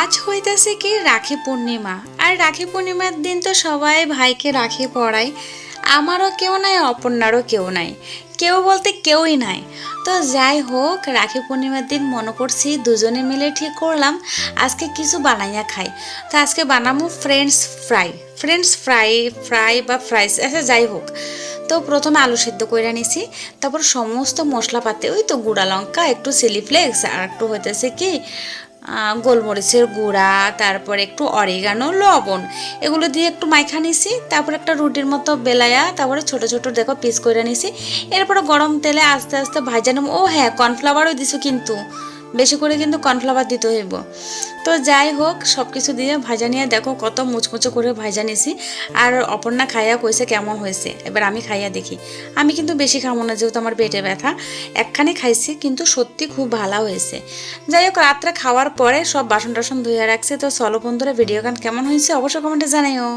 আজ হইতেছে কি রাখি পূর্ণিমা। আর রাখি পূর্ণিমার দিন তো সবাই ভাইকে রাখি পড়ায়। আমারও কেউ নাই, অপর্ণারও কেউ নাই। কেউ বলতে কেউই নাই। তো যাই হোক, রাখি পূর্ণিমার দিন মনে করছি দুজনে মিলে ঠিক করলাম। আজকে কিছু বানাইয়া খাই। তো আজকে বানাবো French fry French fry fry বা ফ্রাইস আচ্ছা যাই হোক। তো প্রথমে আলু সেদ্ধ করে নিছি। তারপর সমস্ত মশলাপাতি, ওই তো গুঁড়া লঙ্কা, একটু চিলি ফ্লেক্স আর একটু হইতেছে কি গোলমরিচের গুঁড়া, তারপর একটু অরিগানো, লবণ। এগুলো দিয়ে একটু মাইখা নিছি, তারপর একটা রুটির মতো বেলায়া, তারপরে ছোট ছোট দেখো পিস করে নিছি। এরপরে গরম তেলে আস্তে আস্তে ভাজা ও হ্যাঁ কর্নফ্লাওয়ারও দিছো কিন্তু। বেশি করে কিন্তু কর্নফ্লাওয়ার দিতে হইব। তো যাই হোক সব কিছু দিয়ে ভাজা নিয়ে দেখো কত মুচমুচো করে ভাজা নিছি। আর অপর্ণা খাইয়া কইছে কেমন হয়েছে? এবার আমি খাইয়া দেখি। আমি কিন্তু বেশি খাব না, যেহেতু আমার পেটে ব্যথা। একখানে খাইছি, কিন্তু সত্যি খুব ভালো হয়েছে। যাই হোক, রাত্রে খাওয়ার পরে সব বাসন টাসন ধুয়ে রাখছে। তো চলো বন্ধুরা ভিডিও গান কেমন হয়েছে অবশ্যই কমেন্টে জানাইও।